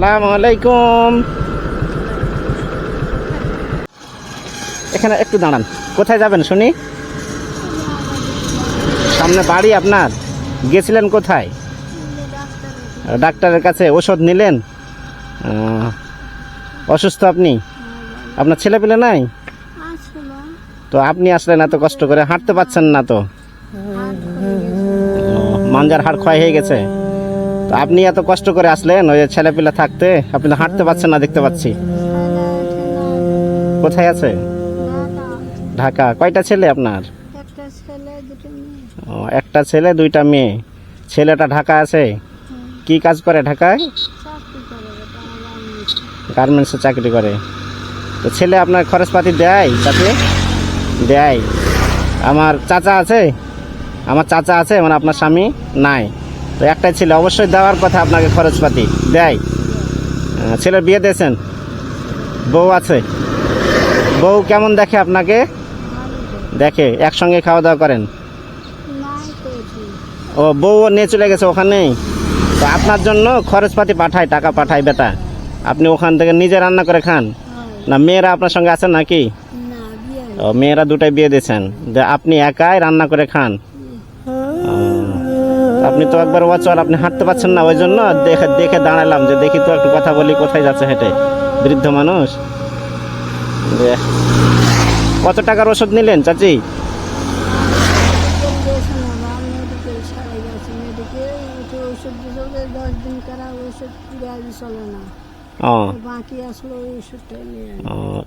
আসসালামু আলাইকুম। এখানে একটু দাঁড়ান। কোথায় যাবেন শুনি? সামনে বাড়ি আপনার? গেছিলেন কোথায়? ডাক্তারের কাছে ওষুধ নিলেন? অসুস্থ আপনি? আপনার ছেলে পেলে নাই? তো আপনি আসলেন এত কষ্ট করে হাঁটতে পারছেন না তো? মাঞ্জার হাড় ক্ষয় হয়ে গেছে? তো আপনি এত কষ্ট করে আসলেন ওই ছেলে পেলে থাকতে আপনি তো হাঁটতে পারছেন না দেখতে পাচ্ছি। কোথায় আছে? ঢাকা। কয়টা ছেলে আপনার? একটা ছেলে ও, একটা ছেলে দুইটা মেয়ে। ছেলেটা ঢাকা আছে? কি কাজ করে ঢাকায়? চাকরি গার্মেন্টসে চাকরি করে। তো ছেলে আপনার খরচপাতি দেয় চাচি দেয়। আমার চাচা আছে? আমার চাচা আছে মানে আপনার স্বামী? নাই। তো একটাই ছেলে অবশ্যই দেওয়ার কথা আপনাকে খরচপাতি। দেয়। ছেলের বিয়ে দিয়েছেন? বউ আছে? বউ কেমন দেখে আপনাকে? দেখে একসঙ্গে খাওয়া দাওয়া করেন? ও বউ নিয়ে চলে গেছে ওখানেই? তো আপনার জন্য খরচপাতি পাঠায় টাকা পাঠায় বেটা। আপনি ওখান থেকে নিজে রান্না করে খান। না মেয়েরা আপনার সঙ্গে আছেন নাকি? ও মেয়েরা দুটাই বিয়ে দিয়েছেন। যে আপনি একাই রান্না করে খান। আপনি তো একবার অচল আপনি হাঁটতে পারছেন না ওই জন্য দেখে দেখে দাঁড়ালাম যে দেখি তো একটু কথা বলি, কোথায় যাচ্ছে হেঁটে। বৃদ্ধ মানুষ। কত টাকার ওষুধ নিলেন, চাচি?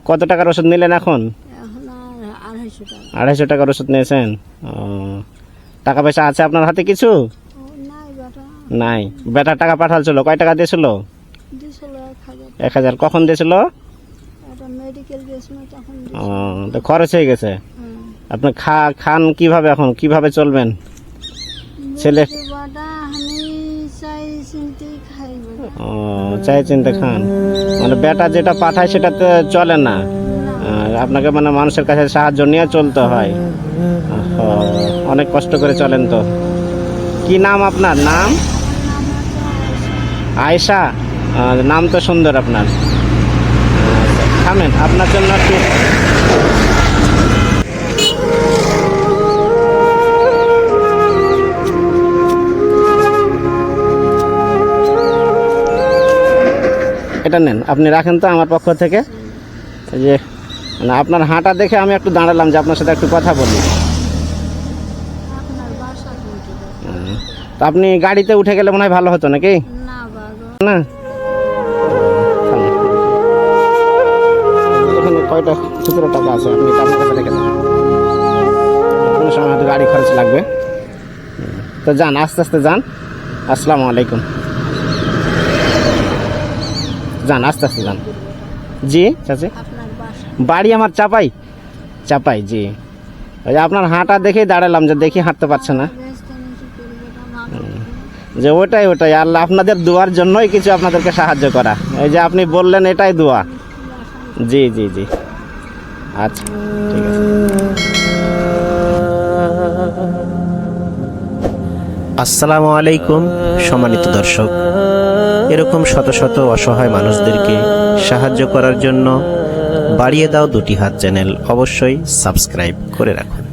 কত টাকার ওষুধ নিলেন এখন? আড়াইশো টাকার ওষুধ নিয়েছেন? টাকা পয়সা আছে আপনার হাতে কিছু? নাই। বেটার টাকা পাঠালছিল কয় টাকা দিয়েছিল? এক হাজার। কখন দিয়েছিল? ও তো খরচ হয়ে গেছে। আপনি খা খান কীভাবে এখন? কীভাবে চলবেন? ছেলে- ও চাই চিনতে খান। মানে বেটা যেটা পাঠায় সেটা তো চলে না। আপনাকে মানে মানুষের কাছে সাহায্য নিয়ে চলতে হয়। অনেক কষ্ট করে চলেন তো। কি নাম আপনার? নাম? আহ, নাম তো সুন্দর আপনার। থামেন আপনার জন্য একটু এটা নেন আপনি রাখেন তো আমার পক্ষ থেকে। যে মানে আপনার হাঁটা দেখে আমি একটু দাঁড়ালাম যে আপনার সাথে একটু কথা বলি আপনার বাসা কোনটি বেটা? হুম। তো আপনি গাড়িতে উঠে গেলে মনে হয় ভালো হতো নাকি? না এখানে কয়টা খুচরো টাকা আছে আপনি আপনার কাছে রেখে দেন। কোনো সময় হয়তো গাড়ি খরচ লাগবে। তো যান আস্তে আস্তে যান। আসসালামু আলাইকুম। যান আস্তে আস্তে যান। জি চাচি? বাড়ি আমার চাপাই। চাপাই জি। ওই আপনার হাঁটা দেখেই দাঁড়ালাম যে দেখি হাঁটতে পারছে না। যে ওটাই ওটাই। আল্লাহ আপনাদের দোয়ার জন্যই কিছু আপনাদেরকে সাহায্য করা। এই যে আপনি বললেন, এটাই দোয়া। জি জি জি। আচ্ছা ঠিক আছে। আসসালামু আলাইকুম, সম্মানিত দর্শক। এরকম শত শত অসহায় মানুষদেরকে সাহায্য করার জন্য বাড়িয়ে দাও দুটি হাত চ্যানেল। অবশ্যই সাবস্ক্রাইব করে রাখুন।